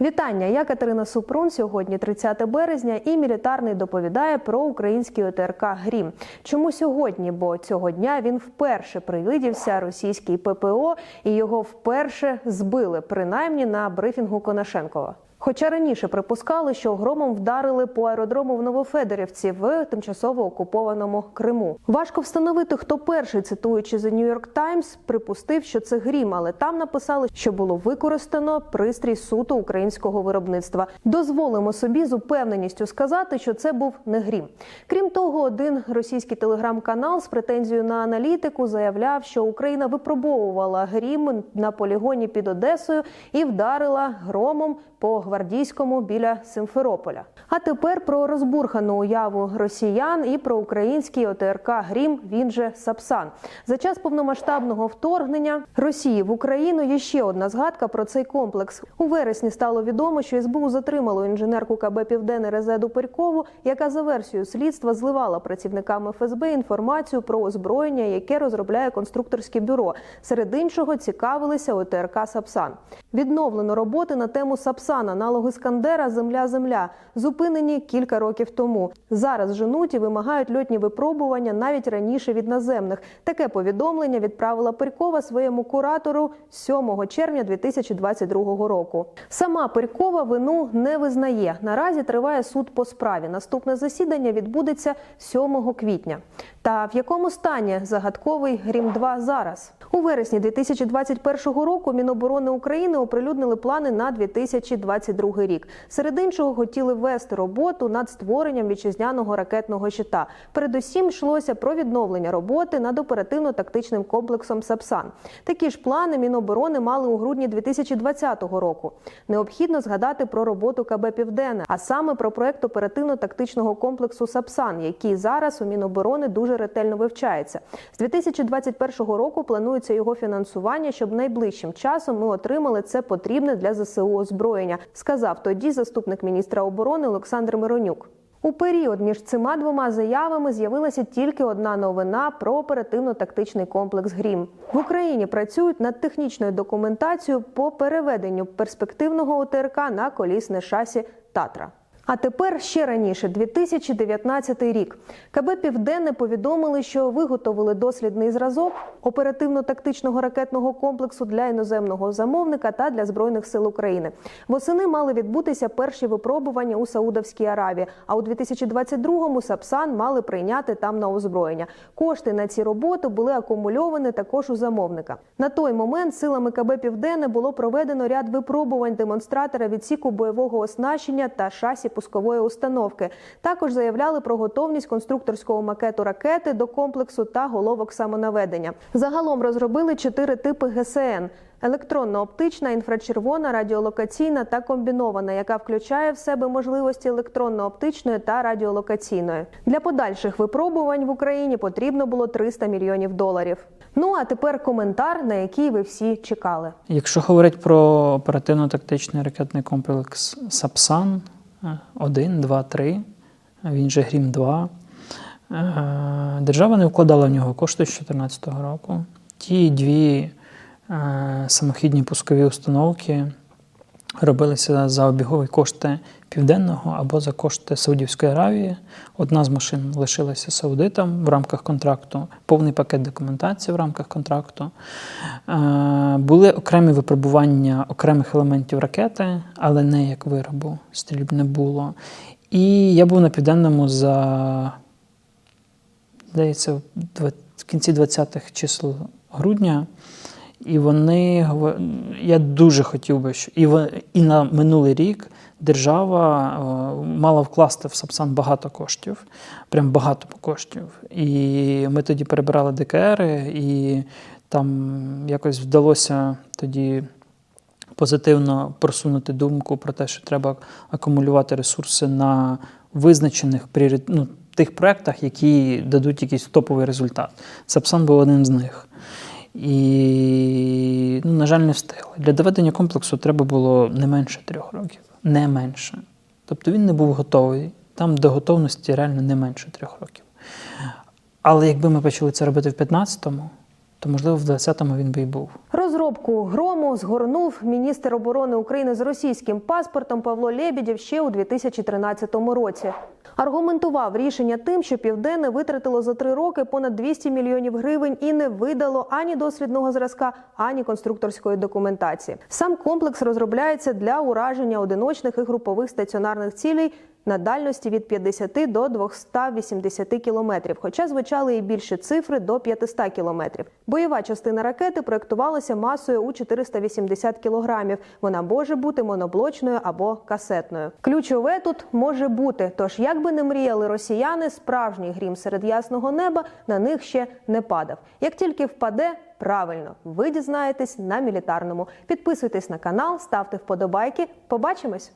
Вітання! Я Катерина Супрун. Сьогодні 30 березня, і мілітарний доповідає про український ОТРК Грім. Чому сьогодні? Бо цього дня він вперше привидівся російський ППО і його вперше збили, принаймні на брифінгу Конашенкова. Хоча раніше припускали, що громом вдарили по аеродрому в Новофедерівці в тимчасово окупованому Криму. Важко встановити, хто перший, цитуючи The New York Times, припустив, що це грім, але там написали, що було використано пристрій суто українського виробництва. Дозволимо собі з упевненістю сказати, що це був не грім. Крім того, один російський телеграм-канал з претензією на аналітику заявляв, що Україна випробовувала грім на полігоні під Одесою і вдарила громом по гвардійському біля Симферополя. А тепер про розбурхану уяву росіян і про український ОТРК Грім. Він же Сапсан. За час повномасштабного вторгнення Росії в Україну є ще одна згадка про цей комплекс. У вересні стало відомо, що СБУ затримало інженерку КБ Південне Резеду Перькову, яка за версією слідства зливала працівникам ФСБ інформацію про озброєння, яке розробляє конструкторське бюро. Серед іншого цікавилися ОТРК Сапсан. Відновлено роботи на тему Сапсан, аналогу Іскандера Земля-Земля, зупинені кілька років тому. Зараз женуть і вимагають льотні випробування навіть раніше від наземних. Таке повідомлення відправила Перькова своєму куратору 7 червня 2022 року. Сама Перькова вину не визнає. Наразі триває суд по справі. Наступне засідання відбудеться 7 квітня. Та в якому стані загадковий Грім 2 зараз? У вересні 2021 року Міноборони України оприлюднили плани на 2022 рік. Серед іншого хотіли вести роботу над створенням вітчизняного ракетного щита. Передусім йшлося про відновлення роботи над оперативно-тактичним комплексом Сапсан. Такі ж плани Міноборони мали у грудні 2020 року. Необхідно згадати про роботу КБ Південне, а саме про проект оперативно-тактичного комплексу Сапсан, який зараз у Міноборони дуже ретельно вивчається. З 2021 року планується його фінансування, щоб найближчим часом ми отримали це потрібне для ЗСУ озброєння, сказав тоді заступник міністра оборони Олександр Миронюк. У період між цими двома заявами з'явилася тільки одна новина про оперативно-тактичний комплекс Грім. В Україні працюють над технічною документацією по переведенню перспективного ОТРК на колісне шасі Татра. А тепер ще раніше, 2019 рік, КБ Південне повідомили, що виготовили дослідний зразок оперативно-тактичного ракетного комплексу для іноземного замовника та для збройних сил України. Восени мали відбутися перші випробування у Саудовській Аравії. А у 2022-му Сапсан мали прийняти там на озброєння. Кошти на ці роботи були акумульовані також у замовника. На той момент силами КБ Південне було проведено ряд випробувань демонстратора відсіку бойового оснащення та шасі пускової установки. Також заявляли про готовність конструкторського макету ракети до комплексу та головок самонаведення. Загалом розробили чотири типи ГСН. Електронно-оптична, інфрачервона, радіолокаційна та комбінована, яка включає в себе можливості електронно-оптичної та радіолокаційної. Для подальших випробувань в Україні потрібно було 300 мільйонів доларів. Ну а тепер коментар, на який ви всі чекали. Якщо говорити про оперативно-тактичний ракетний комплекс Сапсан 1, 2, 3, він же Грім 2, е, держава не вкладала в нього кошти з 2014 року. Ті дві е, самохідні пускові установки робилися за обігові кошти Південного або за кошти Саудівської Аравії. Одна з машин лишилася саудитам в рамках контракту, повний пакет документації в рамках контракту. Е, Були окремі випробування окремих елементів ракети, але не як виробу, стрільб не було. І я був на південному за, здається, в кінці 20-х чисел грудня. І вони я дуже хотів би, що і, во- і на минулий рік держава е, мала вкласти в Сапсан багато коштів, прям багато коштів. І ми тоді перебирали ДКР, і там якось вдалося тоді позитивно просунути думку про те, що треба акумулювати ресурси на визначених ну, тих проєктах, які дадуть якийсь топовий результат. Сапсан був одним з них. І, ну, на жаль, не встигли. Для доведення комплексу треба було не менше трьох років. Не менше. Тобто він не був готовий. Там до готовності реально не менше трьох років. Але якби ми почали це робити в 15-му, то можливо в 20-му він би і був. Розробку грому згорнув міністр оборони України з російським паспортом Павло Лєбідєв ще у 2013 році. Аргументував рішення тим, що південне витратило за три роки понад 200 мільйонів гривень і не видало ані дослідного зразка, ані конструкторської документації. Сам комплекс розробляється для ураження одиночних і групових стаціонарних цілей на дальності від 50 до 280 кілометрів, хоча звучали і більше цифри до 500 кілометрів. Бойова частина ракети проєктувалася масою у 480 кілограмів. Вона може бути моноблочною або касетною. Ключове тут може бути. Тож, як би не мріяли росіяни, справжній грім серед ясного неба на них ще не падав. Як тільки впаде, правильно, ви дізнаєтесь на мілітарному. Підписуйтесь на канал, ставте вподобайки. Побачимось.